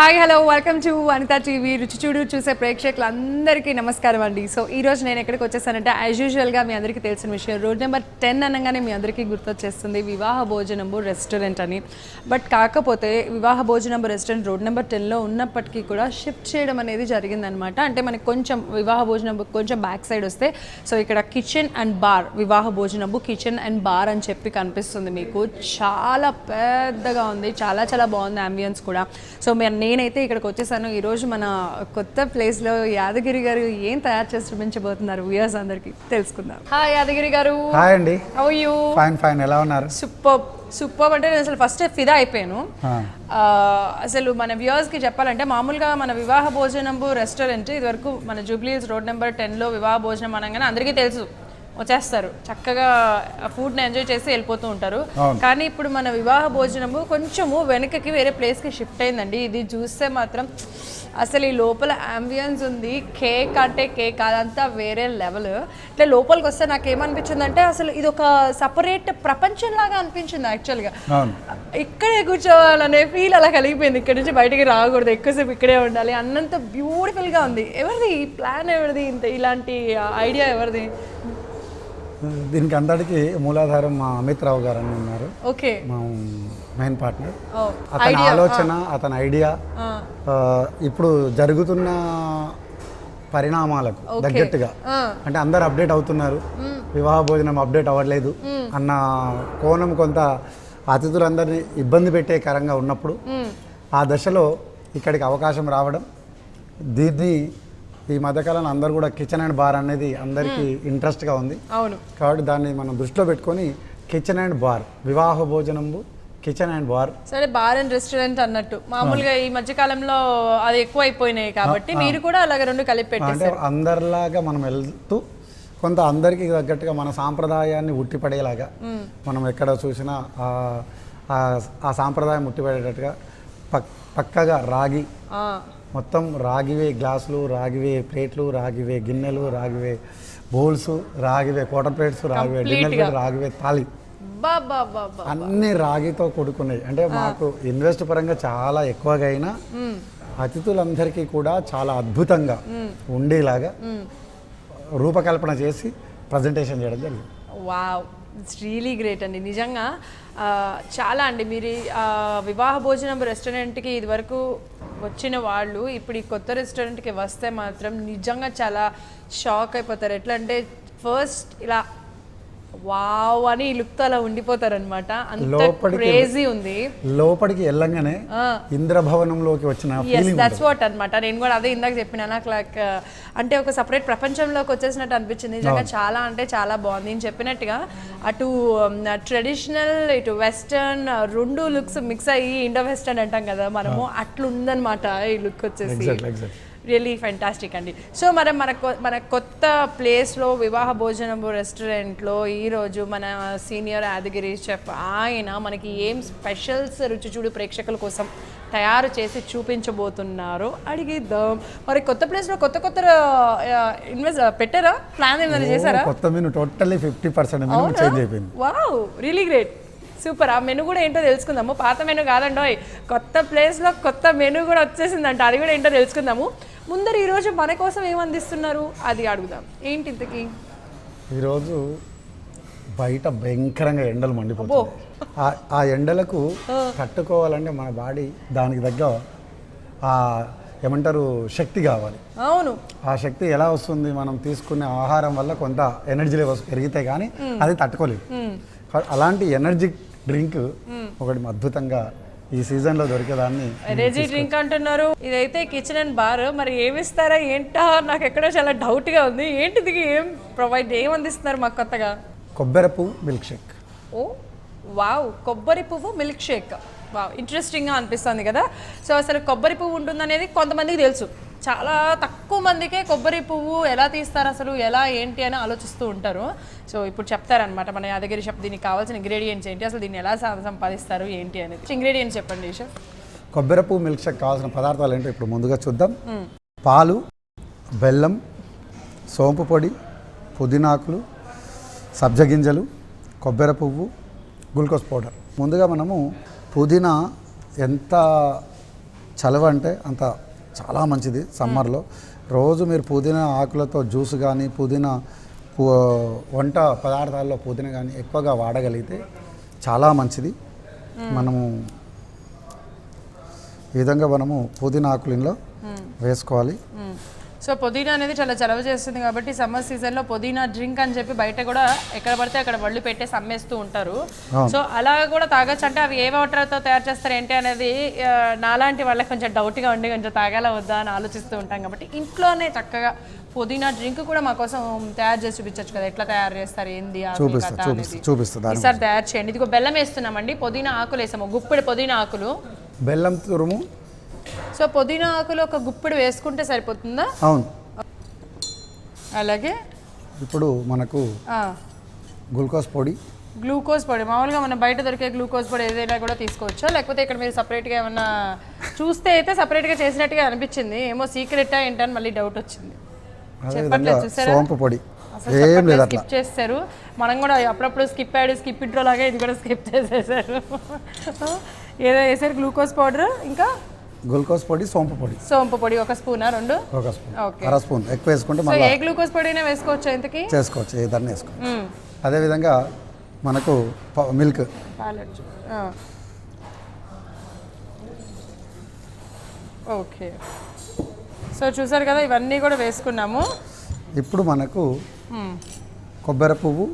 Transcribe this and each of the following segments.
Hi hello welcome to Vanitha TV. రుచి చూడు చూసే ప్రేక్షకులందరికీ నమస్కారం అండి. సో ఈ రోజు నేను ఎక్కడికి వచ్చేసానంటే యాజ్ యూజువల్గా మీ అందరికీ తెలిసిన విషయం రోడ్ నెంబర్ టెన్ అనగానే మీ అందరికీ గుర్తొచ్చేస్తుంది వివాహ భోజనంబు రెస్టారెంట్ అని. బట్ కాకపోతే వివాహ భోజనంబు రెస్టారెంట్ రోడ్ నెంబర్ టెన్లో ఉన్నప్పటికీ కూడా షిఫ్ట్ చేయడం అనేది జరిగిందనమాట. అంటే మనకి కొంచెం వివాహ భోజనంబు కొంచెం బ్యాక్ సైడ్ వస్తే సో ఇక్కడ kitchen and bar Vivaha Bhojanambu kitchen and bar అని చెప్పి కనిపిస్తుంది మీకు. చాలా పెద్దగా ఉంది చాలా చాలా బాగుంది అంబియన్స్ కూడా. సో మీరు నేనైతే ఇక్కడికి వచ్చేసాను. ఈరోజు మన కొత్త ప్లేస్లో యాదగిరి గారు ఏం తయారు చేసి చూపించబోతున్నారు? వ్యూయర్స్ అందరికీ తెలుసుకుందాం. హాయ్ యాదగిరి గారు. హాయ్ అండి. హౌ యూ ఫైన్ ఫైన్ ఎలా ఉన్నారు? సూపర్ సూపర్ అంటే నేను అసలు ఫస్ట్ ఫిదా అయిపోయాను. అసలు మన వ్యూవర్స్కి చెప్పాలంటే మామూలుగా మన వివాహ భోజనంబు రెస్టారెంట్ ఇదివరకు మన జూబ్లీస్ రోడ్ నెంబర్ టెన్లో వివాహ భోజనం అనగానే అందరికీ తెలుసు. వచ్చేస్తారు. చక్కగా ఫుడ్ని ఎంజాయ్ చేసి వెళ్ళిపోతూ ఉంటారు. కానీ ఇప్పుడు మన వివాహ భోజనము కొంచెము వెనకకి వేరే ప్లేస్కి షిఫ్ట్ అయిందండి. ఇది చూస్తే మాత్రం అసలు ఈ లోపల అంబియన్స్ ఉంది. కేక్ అంటే కేక్ అదంతా వేరే లెవెల్ ఇట్లా లోపలికి వస్తే నాకు ఏమనిపించిందంటే అసలు ఇది ఒక సపరేట్ ప్రపంచం లాగా అనిపించింది యాక్చువల్గా ఇక్కడే కూర్చోవాలనే ఫీల్ అలా కలిగిపోయింది. ఇక్కడ నుంచి బయటికి రాకూడదు. ఎక్కువసేపు ఇక్కడే ఉండాలి. అన్నంత బ్యూటిఫుల్గా ఉంది. ఎవరిది ఈ ప్లాన్ ఎవరిది? ఇంత ఇలాంటి ఐడియా ఎవరిది? దీనికి అందరికీ మూలాధారం మా అమిత్ రావు గారు అని ఉన్నారు. ఓకే. మా మెయిన్ పార్ట్నర్. అతని ఆలోచన అతని ఐడియా ఇప్పుడు జరుగుతున్న పరిణామాలకు తగ్గట్టుగా. అంటే అందరు అప్డేట్ అవుతున్నారు. వివాహ భోజనం అప్డేట్ అవ్వట్లేదు అన్న కోణం కొంత అతిథులందరినీ ఇబ్బంది పెట్టే కరంగా ఉన్నప్పుడు ఆ దశలో ఇక్కడికి అవకాశం రావడం దీన్ని ఈ మధ్యకాలంలో అందరూ కూడా కిచెన్ అండ్ బార్ అనేది అందరికీ ఇంట్రెస్ట్గా ఉంది. అవును. కాబట్టి దాన్ని మనం దృష్టిలో పెట్టుకొని kitchen and bar Vivaha Bhojanambu kitchen and bar. సరే బార్ అండ్ రెస్టారెంట్ అన్నట్టు. మామూలుగా ఈ మధ్య కాలంలో అది ఎక్కువ అయిపోయినాయి కాబట్టి మీరు కూడా అలాగ రెండు కలిపి అంటే అందరిలాగా మనం వెళ్తూ కొంత అందరికీ తగ్గట్టుగా మన సాంప్రదాయాన్ని ఉట్టిపడేలాగా మనం ఎక్కడ చూసినా ఆ- ఆ- ఆ సాంప్రదాయం ఉట్టిపడేటట్టుగా పక్ పక్కగా రాగి మొత్తం రాగివే గ్లాసులు రాగివే ప్లేట్లు రాగివే గిన్నెలు రాగివే బౌల్స్ రాగివే క్వార్టర్ ప్లేట్స్ రాగివే డిన్నర్ రాగివే తాళి. అన్ని రాగితో కూడుకున్నాయి. అంటే మాకు ఇన్వెస్ట్ పరంగా చాలా ఎక్కువగా అయినా అతిథులందరికీ కూడా చాలా అద్భుతంగా ఉండేలాగా రూపకల్పన చేసి ప్రజెంటేషన్ చేయడం జరిగింది. వావ్. ఇట్స్ రియలీ గ్రేట్ అండి. నిజంగా చాలా అండి. మీరు వివాహ భోజనం రెస్టారెంట్కి ఇదివరకు వచ్చిన వాళ్ళు ఇప్పుడు ఈ కొత్త రెస్టారెంట్కి వస్తే మాత్రం నిజంగా చాలా షాక్ అయిపోతారు. ఎట్లా అంటే ఫస్ట్ ఇలా వావ్ అని లుక్తో అలా ఉండిపోతారు అనమాట అంత క్రేజీ ఉంది. లోపలికి వెళ్ళంగానే ఇంద్రభవనంలోకి వచ్చిన దట్స్ వాట్ అనమాట నేను కూడా అదే ఇందాక చెప్పిన నాకు లైక్ అంటే ఒక సపరేట్ ప్రపంచంలోకి వచ్చేసినట్టు అనిపించింది. నిజంగా చాలా అంటే చాలా బాగుంది. నేను చెప్పినట్టుగా అటు ట్రెడిషనల్ ఇటు వెస్టర్న్ రెండు లుక్స్ మిక్స్ అయ్యి ఇండో వెస్టర్న్ అంటాం కదా మనము. అట్లా ఉందన్నమాట ఈ లుక్ వచ్చేసి. రియలీ ఫెంటాస్టిక్ అండి. సో మరి మన కొ- మన కొత్త ప్లేస్లో వివాహ భోజనం రెస్టారెంట్లో ఈరోజు మన సీనియర్ యాదగిరి చెఫ్ ఆయన మనకి ఏం స్పెషల్స్ రుచి చూడు ప్రేక్షకుల కోసం తయారు చేసి చూపించబోతున్నారు. అడిగిద్దాం. మరి కొత్త ప్లేస్లో కొత్త కొత్త ఇన్వెస్ట్ పెట్టారా? ప్లాన్ ఏమైనా చేశారా? కొత్త menu totally fifty percent menu change అయిపోయింది. వావ్ రియలీ గ్రేట్ సూపర్ ఆ మెను కూడా ఏంటో తెలుసుకుందాము. పాత మెను కాదండోయ్. కొత్త ప్లేస్లో కొత్త మెను కూడా వచ్చేసిందంట. అది కూడా ఏంటో తెలుసుకుందాము. ముందర ఈరోజు మన కోసం ఏం అందిస్తున్నారు? అది అడుగుదాం. ఏంటి ఇంతకి? ఈరోజు బయట భయంకరంగా ఎండలు మండిపోతుంది ఆ- ఎండలకు తట్టుకోవాలంటే మన బాడీ దానికి తగ్గ ఏమంటారు శక్తి కావాలి. అవును. ఆ శక్తి ఎలా వస్తుంది? మనం తీసుకునే ఆహారం వల్ల కొంత ఎనర్జీ లెవెల్స్ పెరిగితే కానీ అది తట్టుకోలేదు అలాంటి ఎనర్జీ డ్రింక్ ఒకటి అద్భుతంగా ఈ సీజన్లో దొరికేదాన్ని ఎనర్జీ డ్రింక్ అంటున్నారు. ఇదైతే కిచెన్ అండ్ బార్ మరి ఏమి ఇస్తారా ఏంటా? నాకు ఎక్కడో చాలా డౌట్గా ఉంది. ఏంటిది? ఏం ప్రొవైడ్ ఏం అందిస్తున్నారు మాకు కొత్తగా? కొబ్బరి పువ్వు మిల్క్ షేక్ ఓ వావ్. కొబ్బరి పువ్వు మిల్క్ షేక్ వావ్ ఇంట్రెస్టింగ్గా అనిపిస్తుంది కదా. సో అసలు కొబ్బరి పువ్వు ఉంటుందనేది కొంతమందికి తెలుసు. చాలా తక్కువ మందికే కొబ్బరి పువ్వు ఎలా తీస్తారు అసలు ఎలా ఏంటి అని ఆలోచిస్తూ ఉంటారు. సో ఇప్పుడు చెప్తారనమాట మన యాదగిరి షెఫ్ దీనికి కావాల్సిన ఇంగ్రీడియంట్స్ ఏంటి అసలు దీన్ని ఎలా సంపాదిస్తారు ఏంటి అనేది. ఇంగ్రీడియంట్స్ చెప్పండి షెఫ్ కొబ్బరి పువ్వు మిల్క్ షేక్ కావాల్సిన పదార్థాలు ఏంటో ఇప్పుడు ముందుగా చూద్దాం. పాలు బెల్లం సోంపు పొడి పుదీనాకులు సబ్జ గింజలు కొబ్బరి పువ్వు గ్లూకోజ్ పౌడర్ ముందుగా మనము పుదీనా ఎంత చలవ అంటే అంత చాలా మంచిది సమ్మర్లో. రోజు మీరు పుదీనా ఆకులతో జ్యూస్ కానీ పుదీనా వంట పదార్థాల్లో పుదీనా కానీ ఎక్కువగా వాడగలిగితే చాలా మంచిది. మనము ఈ విధంగా మనము పుదీనా ఆకులు వేసుకోవాలి. సో పుదీనా అనేది చాలా చలవ చేస్తుంది కాబట్టి సమ్మర్ సీజన్లో పుదీనా డ్రింక్ అని చెప్పి బయట కూడా ఎక్కడ పడితే అక్కడ వళ్ళు పెట్టేసి అమ్మేస్తూ ఉంటారు. సో అలా కూడా తాగొచ్చు. అంటే అవి ఏ వాటర్తో తయారు చేస్తారు ఏంటి అనేది నాలాంటి వాళ్ళకి కొంచెం డౌట్గా ఉండి కొంచెం తాగాల వద్దా అని ఆలోచిస్తూ ఉంటాం కాబట్టి ఇంట్లోనే చక్కగా పుదీనా డ్రింక్ కూడా మా కోసం తయారు చేసి చూపించచ్చు కదా. ఎట్లా తయారు చేస్తారు ఏంది ఈసారి తయారు చేయండి. ఇదిగో బెల్లం వేస్తున్నామండి పుదీనా ఆకులు వేసాము గుప్పిడి పుదీనా ఆకులు. బెల్లం తురుము సో పుదీనా ఆకులు ఒక గుప్పిడి వేసుకుంటే సరిపోతుందా? అవును. అలాగే? ఇప్పుడు మనకు గ్లూకోజ్ పొడి. గ్లూకోజ్ పొడి. మామూలుగా మనం బయట దొరికే గ్లూకోజ్ పొడి ఏదైనా కూడా తీసుకోవచ్చా? లేకపోతే ఇక్కడ మీరు సపరేట్గా ఏమన్నా చూస్తే అయితే సపరేట్గా చేసినట్టుగా అనిపించింది. ఏమో సీక్రెటా ఏంటని మళ్ళీ డౌట్ వచ్చింది. చెప్పట్లేదు చూసారా? సోంపు పొడి. ఏం లేదు స్కిప్ చేస్తారు. మనం కూడా అప్పుడప్పుడు స్కిప్ యాడ్ స్కిప్ ఇంట్రో లాగా ఇది కూడా స్కిప్ చేసేసారు. ఏదో వేసారు గ్లూకోజ్ పౌడర్ ఇంకా గ్లూకోజ్ పొడి సోంపు పొడి. సోంపు పొడి ఒక స్పూనా రెండు? ఒక స్పూన్. ఓకే. అర స్పూన్. ఎక్కువ వేసుకుంటే మళ్ళీ ఏ గ్లూకోజ్ పొడినే వేసుకోవచ్చు ఇంతకి? చేసుకోవచ్చు. ఏదన్నా వేసుకోవచ్చు. అదేవిధంగా మనకు మిల్క్. ఓకే. సో చూసారు కదా ఇవన్నీ కూడా వేసుకున్నాము. ఇప్పుడు మనకు. కొబ్బరి పువ్వు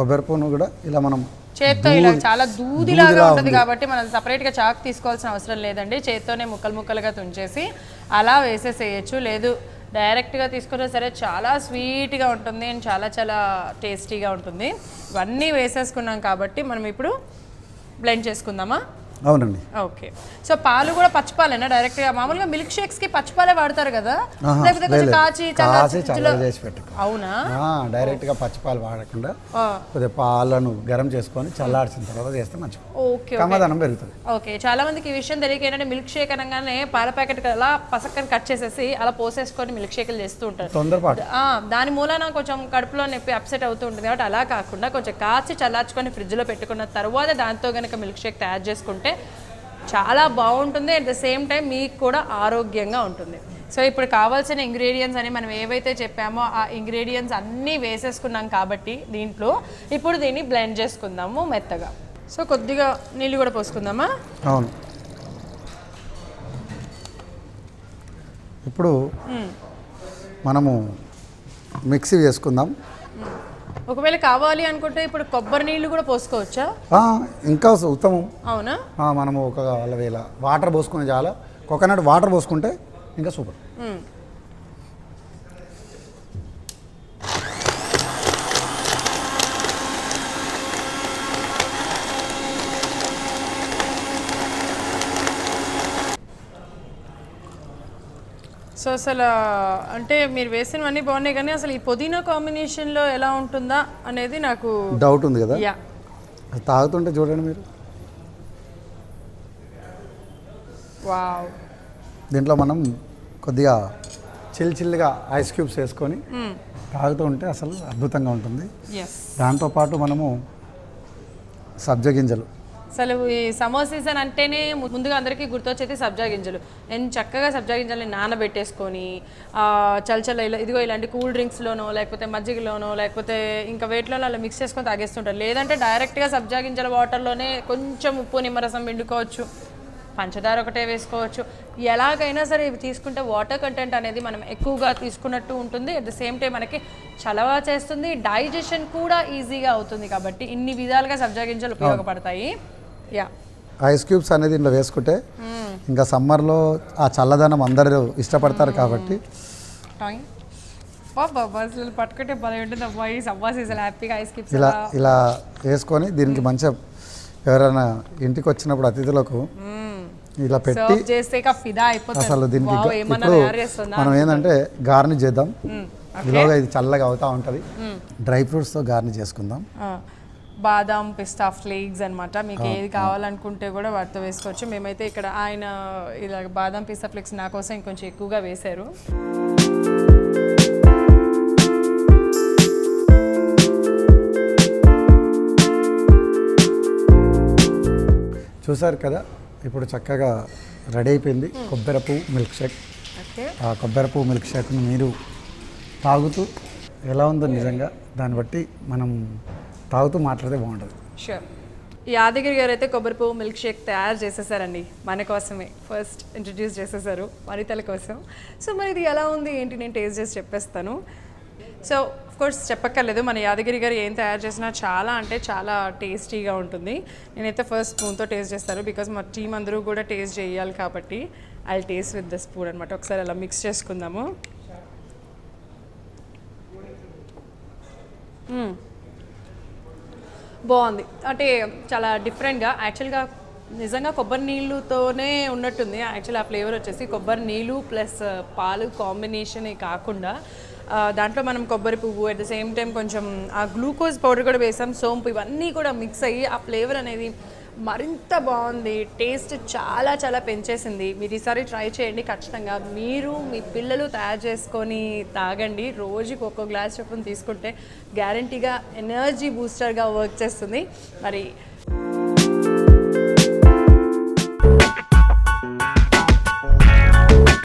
కొబ్బరి పువ్వును కూడా ఇలా మనం చేత్తో ఇలా చాలా దూదిలాగా దూదిలా ఉంటుంది. కాబట్టి మనం సపరేట్గా చాక్ తీసుకోవాల్సిన అవసరం లేదండి. చేత్తోనే ముక్కలు ముక్కలుగా తుంచేసి అలా వేసేసేయచ్చు. లేదు డైరెక్ట్గా తీసుకున్నా సరే చాలా స్వీట్గా ఉంటుంది అండ్ చాలా చాలా టేస్టీగా ఉంటుంది. ఇవన్నీ వేసేసుకున్నాం కాబట్టి మనం ఇప్పుడు బ్లెండ్ చేసుకుందామా? అవునండి. ఓకే. సో పాలు కూడా పచ్చిపాలేనా డైరెక్ట్గా మామూలుగా మిల్క్ షేక్స్కి పచ్చిపాలే వాడతారు కదా? లేకపోతే కొంచెం. కాచి చేసి అవునా? ఆ, డైరెక్ట్గా పచ్చిపాలు వాడకుండా కొద్దిగా పాలను గరం చేసుకొని చల్లార్చిన తర్వాత చేస్తే మంచిది. ఓకే కమ్మదనం పెరుగుతుంది. ఓకే చాలా మందికి ఈ విషయం తెలియక ఏంటంటే మిల్క్ షేక్ అనగానే పాల ప్యాకెట్ అలా పసక్కని కట్ చేసేసి అలా పోసేసుకొని మిల్క్ షేక్లు చేస్తూ ఉంటారు. తొందరపాటు. ఆ, దాని మూలాన కొంచెం కడుపులో నొప్పి అప్సెట్ అవుతూ ఉంటుంది కాబట్టి అలా కాకుండా కొంచెం కాచి చల్లార్చుకొని ఫ్రిడ్జ్లో పెట్టుకున్న తర్వాత దాంతో కనుక మిల్క్ షేక్ తయారు చేసుకుంటే చాలా బాగుంటుంది. అట్ ద సేమ్ టైం మీకు కూడా ఆరోగ్యంగా ఉంటుంది. సో ఇప్పుడు కావాల్సిన ఇంగ్రీడియంట్స్ అని మనం ఏవైతే చెప్పామో ఆ ఇంగ్రీడియంట్స్ అన్నీ వేసేసుకున్నాం కాబట్టి దీంట్లో ఇప్పుడు దీన్ని బ్లెండ్ చేసుకుందాము మెత్తగా. సో కొద్దిగా నీళ్ళు కూడా పోసుకుందామా? అవును. ఇప్పుడు మనము మిక్సీ వేసుకుందాం. ఒకవేళ కావాలి అనుకుంటే ఇప్పుడు కొబ్బరి నీళ్ళు కూడా పోసుకోవచ్చా? ఇంకా ఉత్తమం. అవునా? మనము ఒక వేల వాటర్ పోసుకునే చాలా కోకోనట్ వాటర్ పోసుకుంటే ఇంకా సూపర్. సో అసలు అంటే మీరు వేసినవన్నీ బాగున్నాయి కానీ అసలు ఈ పుదీనా కాంబినేషన్లో ఎలా ఉంటుందా అనేది నాకు డౌట్ ఉంది కదా? యా అది తాగుతుంటే చూడండి మీరు. వావ్ దీంట్లో మనం కొద్దిగా చిల్ చిల్లుగా ఐస్ క్యూబ్స్ వేసుకొని తాగుతూ ఉంటే అసలు అద్భుతంగా ఉంటుంది. దాంతోపాటు మనము సబ్జ గింజలు. అసలు ఈ సమ్మర్ సీజన్ అంటేనే ముందుగా అందరికీ గుర్తొచ్చేది సబ్జా గింజలు. నేను చక్కగా సబ్జా గింజల్ని నానబెట్టేసుకొని చల్చల ఇలా ఇదిగో ఇలాంటి కూల్ డ్రింక్స్లోనో లేకపోతే మజ్జిగలోనో లేకపోతే ఇంకా వేటిలోనో అలా మిక్స్ చేసుకొని తాగేస్తుంటారు. లేదంటే డైరెక్ట్గా సబ్జా గింజల వాటర్లోనే కొంచెం ఉప్పు నిమ్మరసం పిండుకోవచ్చు. పంచదార ఒకటే వేసుకోవచ్చు. ఎలాగైనా సరే ఇవి తీసుకుంటే వాటర్ కంటెంట్ అనేది మనం ఎక్కువగా తీసుకున్నట్టు ఉంటుంది. అట్ ద సేమ్ టైం మనకి చలవ చేస్తుంది. డైజెషన్ కూడా ఈజీగా అవుతుంది కాబట్టి ఇన్ని విధాలుగా సబ్జా గింజలు ఉపయోగపడతాయి. ఐస్ క్యూబ్స్ అనేది ఇందులో వేసుకుంటే ఇంకా సమ్మర్లో ఆ చల్లదనం అందరూ ఇష్టపడతారు కాబట్టి. అసలు పట్టుకుంటే భలే ఉంటుంది హ్యాపీగా ఐస్ క్యూబ్స్ ఇలా ఇలా వేసుకొని దీనికి మంచిగా ఎవరైనా ఇంటికి వచ్చినప్పుడు అతిథులకు ఇలా పెట్టి అసలు దీనికి ఇప్పుడు మనం ఏంటంటే గార్నిష్ చేద్దాం. ఇలాగా ఇది చల్లగా అవుతా ఉంటుంది. డ్రై ఫ్రూట్స్తో గార్నిష్ చేసుకుందాం. బాదాం పిస్తా ఫ్లేక్స్ అన్నమాట. మీకు ఏది కావాలనుకుంటే కూడా వాటితో వేసుకోవచ్చు. మేమైతే ఇక్కడ ఆయన ఇలా బాదాం పిస్తా ఫ్లేక్స్ నా కోసం ఇంకొంచెం ఎక్కువగా వేశారు. చూసారు కదా ఇప్పుడు చక్కగా రెడీ అయిపోయింది కొబ్బరి పువ్వు మిల్క్ షేక్. ఆ కొబ్బరి పువ్వు మిల్క్ షేక్ను మీరు తాగుతూ ఎలా ఉందో నిజంగా దాన్ని బట్టి మనం తాగుతూ మాట్లాడితే బాగుంటుంది. షూర్ యాదగిరి గారు అయితే కొబ్బరి పువ్వు మిల్క్ షేక్ తయారు చేసేసారండి. మన కోసమే. ఫస్ట్ ఇంట్రడ్యూస్ చేసేసారు వనితల కోసం. సో మరి ఇది ఎలా ఉంది? ఏంటి? నేను టేస్ట్ చేసి చెప్పేస్తాను. సో కోర్స్ చెప్పక్కర్లేదు. మన యాదగిరి గారు ఏం తయారు చేసినా చాలా అంటే చాలా టేస్టీగా ఉంటుంది. నేనైతే ఫస్ట్ స్పూన్తో టేస్ట్ చేస్తాను. బికాజ్ మా టీం అందరూ కూడా టేస్ట్ చేయాలి కాబట్టి I taste with the spoon అనమాట ఒకసారి అలా మిక్స్ చేసుకుందాము. Hmm. బాగుంది. అంటే చాలా డిఫరెంట్గా యాక్చువల్గా నిజంగా కొబ్బరి నీళ్ళుతోనే ఉన్నట్టుంది. యాక్చువల్ ఆ ఫ్లేవర్ వచ్చేసి కొబ్బరి నీళ్ళు ప్లస్ uh, పాలు కాంబినేషనే కాకుండా uh, దాంట్లో మనం కొబ్బరి పువ్వు అట్ ద సేమ్ టైం కొంచెం ఆ గ్లూకోజ్ పౌడర్ కూడా వేసాం సోంపు ఇవన్నీ కూడా మిక్స్ అయ్యి ఆ ఫ్లేవర్ అనేది మరింత బాగుంది. టేస్ట్ చాలా చాలా పెంచేసింది. మీరు ఈసారి ట్రై చేయండి ఖచ్చితంగా. మీరు మీ పిల్లలు తయారు చేసుకొని తాగండి. రోజుకి ఒక్కో గ్లాస్ చొప్పున తీసుకుంటే గ్యారంటీగా ఎనర్జీ బూస్టర్గా వర్క్ చేస్తుంది. మరి